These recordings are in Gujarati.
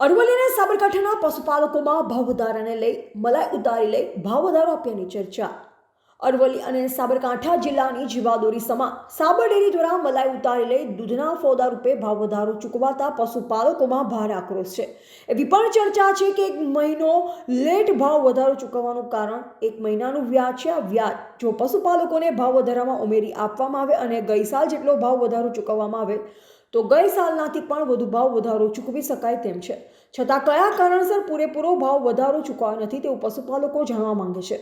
અરવલ્લી અને સાબરકાંઠાના પશુપાલકોમાં ભાવ વધારાને લઈ, મલાઈ ઉતારી લઈ ભાવ વધારો આપ્યાની ચર્ચા. અરવલ્લી અને સાબરકાંઠા જિલ્લાની જીવાદોરી સમા સાબર ડેરી દ્વારા મલાઈ ઉતારી લઈ દૂધના ફોદા રૂપે ભાવ વધારો ચૂકવાતા પશુપાલકોમાં ભારે આક્રોશ છે. એવી પણ ચર્ચા છે કે એક મહિનો લેટ ભાવ વધારો ચૂકવવાનું કારણ એક મહિનાનું વ્યાજ છે આ વ્યાજ. જો પશુપાલકોને ભાવ વધારામાં ઉમેરી આપવામાં આવે અને ગઈ સાલ જેટલો ભાવ વધારો ચૂકવવામાં આવે તો ગઈ સાલનાથી પણ વધુ ભાવ વધારો ચૂકવી શકાય તેમ છે. છતાં કયા કારણસર પૂરેપૂરો ભાવ વધારો ચૂકવાયો નથી તેવું પશુપાલકો જાણવા માંગે છે.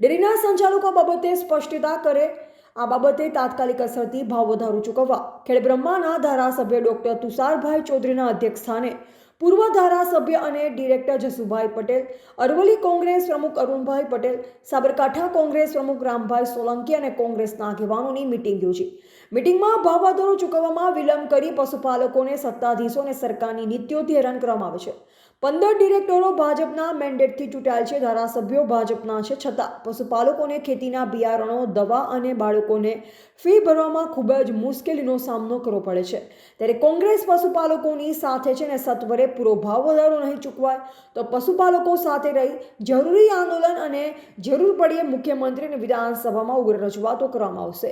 ડેરીના સંચાલકો બાબતે સ્પષ્ટતા કરે આ બાબતે તાત્કાલિક અસરથી ભાવ વધારો ચૂકવવા. ખેડબ્રહ્માના ધારાસભ્ય ડોક્ટર તુષારભાઈ ચૌધરીના અધ્યક્ષસ્થાને પૂર્વ ધારાસભ્ય અને ડિરેક્ટર જસુભાઈ પટેલ, અરવલ્લી કોંગ્રેસ પ્રમુખ અરુણભાઈ પટેલ, સાબરકાંઠા કોંગ્રેસ પ્રમુખ રામભાઈ સોલંકી અને કોંગ્રેસના આગેવાનોની મિટિંગ યોજી. મિટિંગમાં ભાવ ચૂકવવામાં વિલંબ કરી પશુપાલકોને સત્તાધીશો અને સરકારની નીતિઓથી હેરાન કરવામાં આવે છે. પંદર ડિરેક્ટરો ભાજપના મેન્ડેટથી ચૂંટાયેલ છે, ધારાસભ્યો ભાજપના છે છતાં. પશુપાલકોને ખેતીના બિયારણો, દવા અને બાળકોને ફી ભરવામાં ખૂબ જ મુશ્કેલીનો સામનો કરવો પડે છે. ત્યારે કોંગ્રેસ પશુપાલકોની સાથે છે ને સત્વરે પૂરો ભાવ વધારો નહીં ચૂકવાય. તો પશુપાલકો સાથે રહી જરૂરી આંદોલન અને જરૂર પડીએ મુખ્યમંત્રી અને વિધાનસભામાં ઉગ્ર રજૂઆતો કરવામાં આવશે.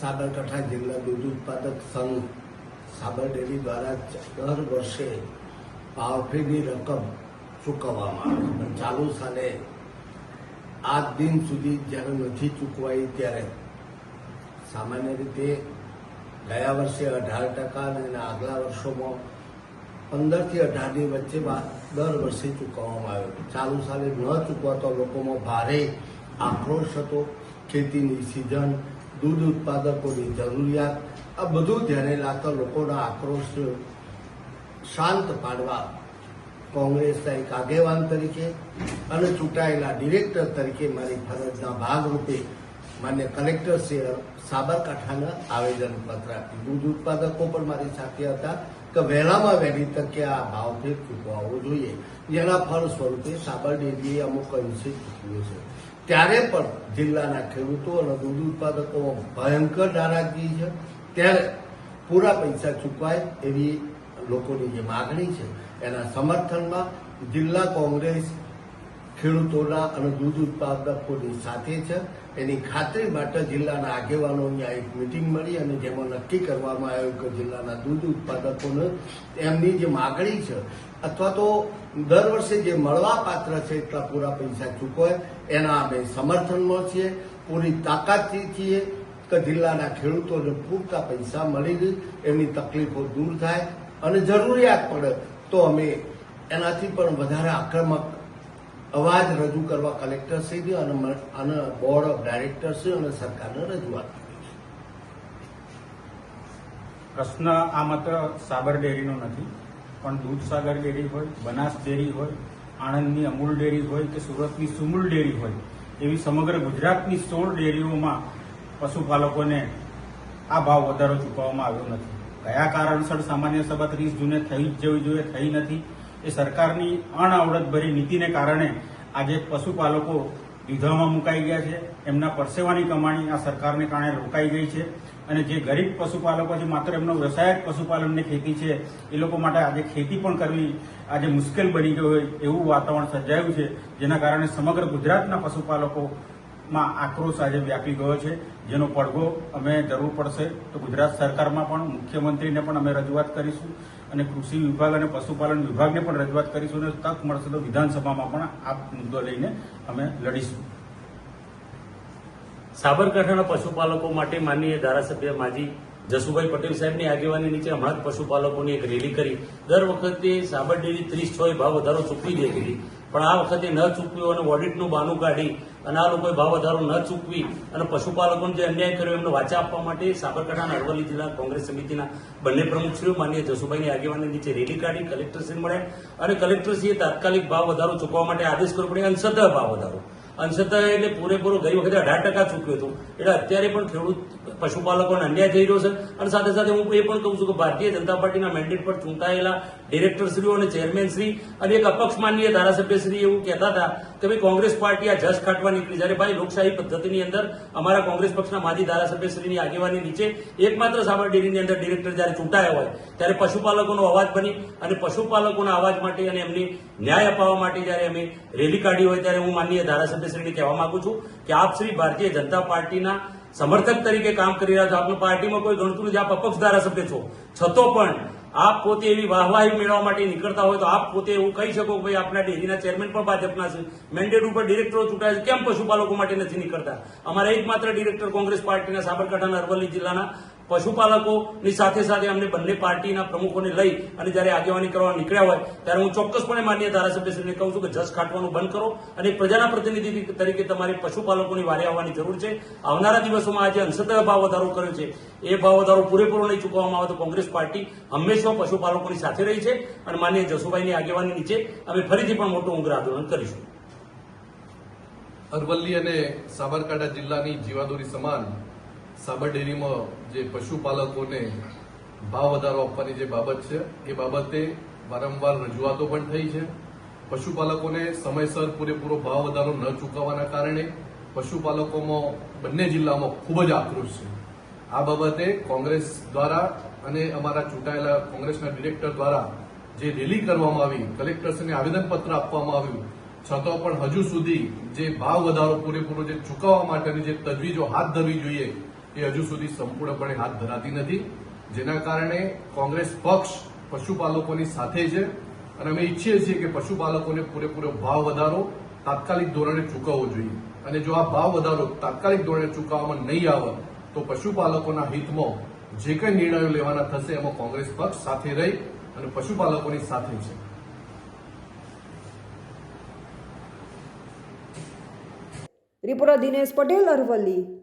સાબરકાંઠા જિલ્લા દૂધ ઉત્પાદક સંઘ સાબર ડેરી દ્વારા દર વર્ષે ભાવફેરની રકમ ચૂકવવામાં આવે. પણ ચાલુ સાલે આજ દિન સુધી જ્યારે નથી ચૂકવાઈ ત્યારે સામાન્ય રીતે ગયા વર્ષે અઢાર ટકા અને આગલા વર્ષોમાં પંદરથી અઢારની વચ્ચે દર વર્ષે ચૂકવવામાં આવ્યો ચાલુ સાલે ન ચૂકવાતો લોકોમાં ભારે આક્રોશ હતો. ખેતીની સિઝન, દૂધ ઉત્પાદકોની જરૂરિયાત, આ બધું ધ્યાને લાગતા લોકોના આક્રોશ શાંત પાડવા કોંગ્રેસના એક આગેવાન તરીકે અને ચૂંટાયેલા ડિરેક્ટર તરીકે મારી ફરજના ભાગરૂપે માન્ય કલેક્ટર શ્રી સાબરકાંઠાના આવેદન પત્ર આપ્યું. દૂધ ઉત્પાદકો પણ મારી સાથે હતા કે વહેલામાં વહેલી તકે આ ભાવભેદ ચૂકવાવો જોઈએ. જેના ફળ સ્વરૂપે સાબર ડેરીએ અમુક અંશે ચૂકવ્યું છે. ત્યારે પણ જિલ્લાના ખેડૂતો અને દૂધ ઉત્પાદકો ભયંકર નારાજગી છે. ત્યારે પૂરા પૈસા ચૂકવાય એવી લોકોની જે માગણી છે, એના સમર્થનમાં જિલ્લા કોંગ્રેસ, ખેડૂતોના અને દૂધ ઉત્પાદકોની સાથે છે. એની ખાતરી માટે જિલ્લાના આગેવાનોની આ એક મિટિંગ મળી અને જેમાં નક્કી કરવામાં આવ્યું કે જિલ્લાના દૂધ ઉત્પાદકોને એમની જે માગણી છે, અથવા તો દર વર્ષે જે મળવા પાત્ર છે એટલા પૂરા પૈસા ચૂકવાય, એના અમે સમર્થનમાં છીએ. પૂરી તાકાતથી છીએ કે જિલ્લાના ખેડૂતોને પૂરતા પૈસા મળી એમની તકલીફો દૂર થાય. અને જરૂરિયાત પડે તો અમે એનાથી પણ વધારે આક્રમક અવાજ રજૂ કરવા કલેક્ટરશ્રી અને મ- અને બોર્ડ ઓફ ડાયરેક્ટરશ્રી અને સરકારને રજૂઆત કરીશું પ્રશ્ન આ માત્ર સાબર ડેરીનો નથી, પણ દૂધસાગર ડેરી હોય, બનાસ ડેરી હોય, આણંદની અમૂલ ડેરી હોય કે સુરતની સુમૂલ ડેરી હોય, એવી સમગ્ર ગુજરાતની સોળ ડેરીઓમાં પશુપાલકોને આ ભાવ વધારો ચૂકવવામાં આવ્યો નથી. કયા કારણસર સામાન્ય સભા ત્રીસ જૂને થઈ જવી જોઈએ, થઈ નથી, એ સરકારની અણઆવડતભરી નીતિને કારણે આજે પશુપાલકો દીધામાં મુકાઈ ગયા છે, એમના પરસેવાની કમાણી આ સરકારને કારણે રોકાઈ ગઈ છે અને જે ગરીબ પશુપાલકો છે, માત્ર એમનો વ્યવસાય પશુપાલનની ખેતી છે, એ લોકો માટે આજે ખેતી પણ કરવી આજે મુશ્કેલ બની ગયું હોય એવું વાતાવરણ સર્જાયું છે, જેના કારણે સમગ્ર ગુજરાતના પશુપાલકોમાં આક્રોશ આજે વ્યાપી ગયો છે. જેનો પડઘો અમે જરૂર પડશે. તો ગુજરાત સરકારમાં પણ, મુખ્યમંત્રીને પણ અમે રજૂઆત કરીશું અને કૃષિ વિભાગ અને પશુપાલન વિભાગને પણ રજૂઆત કરીશું અને તક મળશે તો વિધાનસભામાં પણ આ મુદ્દો લઈને અમે લડીશું. સાબરકાંઠાના પશુપાલકો માટે માનનીય ધારાસભ્ય માજી જસુભાઈ પટેલ સાહેબની આગેવાની નીચે હમણાં જ પશુપાલકોની એક રેલી કરી. દર વખતે સાબર ડેરી ત્રીસ છ ભાવ વધારો ચૂકવી દેતી હતી પણ આ વખતે ન ચૂકવ્યો અને ઓડિટનું બાનું કાઢી અને આ લોકોએ ભાવ વધારો ન ચૂકવી અને પશુપાલકોને જે અન્યાય કર્યો એમને વાચા આપવા માટે સાબરકાંઠાના અરવલ્લી જિલ્લા કોંગ્રેસ સમિતિના બંને પ્રમુખશ્રીઓ માન્ય જસુભાઈની આગેવાની નીચે રેલી કાઢી કલેક્ટરશ્રીને મળ્યા. અને કલેક્ટરશ્રીએ તાત્કાલિક ભાવ વધારો ચૂકવવા માટે આદેશ કરવો પડે અંશતઃ ભાવ વધારો અંશતઃ એટલે પૂરેપૂરો ગઈ વખતે અઢાર ટકા ચૂક્યો હતો. એટલે અત્યારે પણ ખેડૂત, પશુપાલકોને અન્યાય થઈ રહ્યો છે. અને સાથે સાથે હું એ પણ કહું છું કે ભારતીય જનતા પાર્ટીના મેન્ડેટ પર ચૂંટાયેલા ડિરેક્ટરશ્રીઓ અને ચેરમેનશ્રી અને એક અપક્ષ માનનીય ધારાસભ્યશ્રી એવું કહેતા હતા કે ભાઈ કોંગ્રેસ પાર્ટી આ જસ કાઢવા નીકળી. જ્યારે ભાઈ લોકશાહી પદ્ધતિની અંદર અમારા કોંગ્રેસ પક્ષના માજી ધારાસભ્યશ્રીની આગેવાની નીચે એકમાત્ર સાબર ડેરીની અંદર ડિરેક્ટર જ્યારે ચૂંટાયા હોય, ત્યારે પશુપાલકોનો અવાજ બની અને પશુપાલકોના અવાજ માટે અને એમની ન્યાય અપાવવા માટે જ્યારે અમે રેલી કાઢી હોય, ત્યારે હું માનનીય ધારાસભ્યશ્રીને કહેવા માંગુ છું કે આપ શ્રી ભારતીય જનતા પાર્ટીના સમર્થક તરીકે કામ કરી રહ્યા છો. આપની પાર્ટીમાં કોઈ ગણતું નથી. આપ અપક્ષ ધારાસભ્ય છો. છતો પણ આપ પોતે એવી વાહવાહી મેળવવા માટે નીકળતા હોય તો આપ પોતે એવું કહી શકો કે ભાઈ આપના ડેરીના ચેરમેન પણ ભાજપના છે. મેન્ડેટ ઉપર ડિરેક્ટરો ચૂંટાય છે. કેમ પશુપાલકો માટે નથી નીકળતા? અમારા એકમાત્ર ડિરેક્ટર કોંગ્રેસ પાર્ટીના સાબરકાંઠાના અરવલ્લી જિલ્લાના પશુપાલકોની સાથે સાથે અમને બંને પાર્ટીના પ્રમુખોને લઈ અને જ્યારે આગેવાની કરવા નીકળ્યા હોય, ત્યારે હું ચોક્કસપણે માન્ય ધારાસભ્યશ્રીને કહું છું કે જસ કાઢવાનું બંધ કરો અને પ્રજાના પ્રતિનિધિ તરીકે તમારે પશુપાલકોની વારે આવવાની જરૂર છે. આવનારા દિવસોમાં આજે અંશતઃ ભાવ વધારો કર્યો છે. એ ભાવ વધારો પૂરેપૂરો નહીં ચૂકવવામાં આવે તો કોંગ્રેસ પાર્ટી હંમેશા પશુપાલકોની સાથે રહી છે અને માન્ય જસુભાઈની આગેવાની નીચે અમે ફરીથી પણ મોટું ઉગ્ર આંદોલન કરીશું. અરવલ્લી અને સાબરકાંઠા જિલ્લાની જીવાદોરી સમાન સાબર ડેરીમાં જે પશુપાલકોને ભાવ વધારો આપવાની જે બાબત છે, એ બાબતે વારંવાર રજૂઆતો પણ થઈ છે. પશુપાલકોને સમયસર પૂરેપૂરો ભાવ વધારો ન ચૂકવવાના કારણે પશુપાલકોમાં બંને જિલ્લામાં ખૂબ જ આક્રોશ છે. આ બાબતે કોંગ્રેસ દ્વારા અને અમારા ચૂંટાયેલા કોંગ્રેસના ડિરેક્ટર દ્વારા જે રેલી કરવામાં આવી કલેક્ટરશ્રીને આવેદનપત્ર આપવામાં આવ્યું, છતાં પણ હજુ સુધી જે ભાવ વધારો પૂરેપૂરો જે ચૂકવવા માટેની જે તજવીજો હાથ ધરવી જોઈએ એ હજુ સુધી સંપૂર્ણપણે હાથ ધરાતી નથી. જેના કારણે કોંગ્રેસ પક્ષ પશુપાલકોની સાથે છે અને અમે ઈચ્છીએ છીએ કે પશુપાલકોને પૂરેપૂરો ભાવ વધારો તાત્કાલિક ધોરણે ચૂકવવો જોઈએ. અને જો આ ભાવ વધારો તાત્કાલિક ધોરણે ચૂકવવામાં નહીં આવે, તો પશુપાલકોના હિતમાં જે કંઈ નિર્ણયો લેવાના થશે, એમાં કોંગ્રેસ પક્ષ સાથે રહી અને પશુપાલકોની સાથે છે. રિપોર્ટર દિનેશ પટેલ અરવલ્લી.